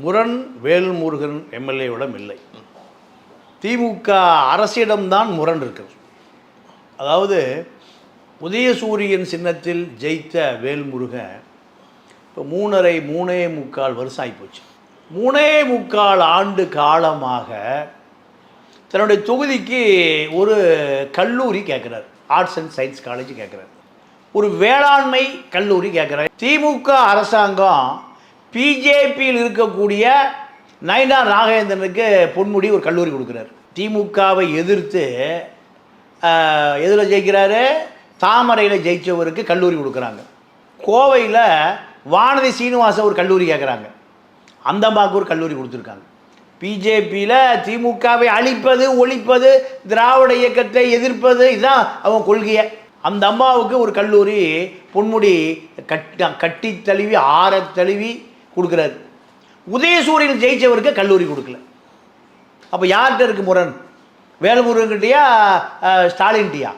முரண் வேல்முருகன் எம்எல்ஏவிடம் இல்லை. திமுக அரசிடம்தான் முரண் இருக்கிறது. அதாவது உதயசூரியன் சின்னத்தில் ஜெயித்த வேல்முருகன் இப்போ மூணரை மூணே முக்கால் வருஷம் ஆகிப்போச்சு மூணே முக்கால் ஆண்டு காலமாக தன்னுடைய தொகுதிக்கு ஒரு கல்லூரி கேட்குறார். ஆர்ட்ஸ் அண்ட் சயின்ஸ் காலேஜ் கேட்குறார். ஒரு வேளாண்மை கல்லூரி கேட்குறார். திமுக அரசாங்கம் பிஜேபியில் இருக்கக்கூடிய நயனார் நாகேந்திரனுக்கு பொன்முடி ஒரு கல்லூரி கொடுக்குறாரு. திமுகவை எதிர்த்து எதில் ஜெயிக்கிறாரு. தாமரையில் ஜெயித்தவருக்கு கல்லூரி கொடுக்குறாங்க. கோவையில் வானதி சீனிவாசன் ஒரு கல்லூரி கேட்குறாங்க அந்தம்பாக்கு ஒரு கல்லூரி கொடுத்துருக்காங்க. பிஜேபியில் திமுகவை அழிப்பது ஒழிப்பது திராவிட இயக்கத்தை எதிர்ப்பது இதுதான் அவன் கொள்கையை. அந்த அம்மாவுக்கு ஒரு கல்லூரி பொன்முடி கட்ட கட்டி தழுவி ஆற தழுவி கொடுக்குறாரு. உதயசூரியன் ஜெயிச்சவருக்கு கல்லூரி கொடுக்கல. அப்போ யார்கிட்ட இருக்கு முரண்? வேலுமுருகன்கிட்டயா ஸ்டாலின்கிட்டயா?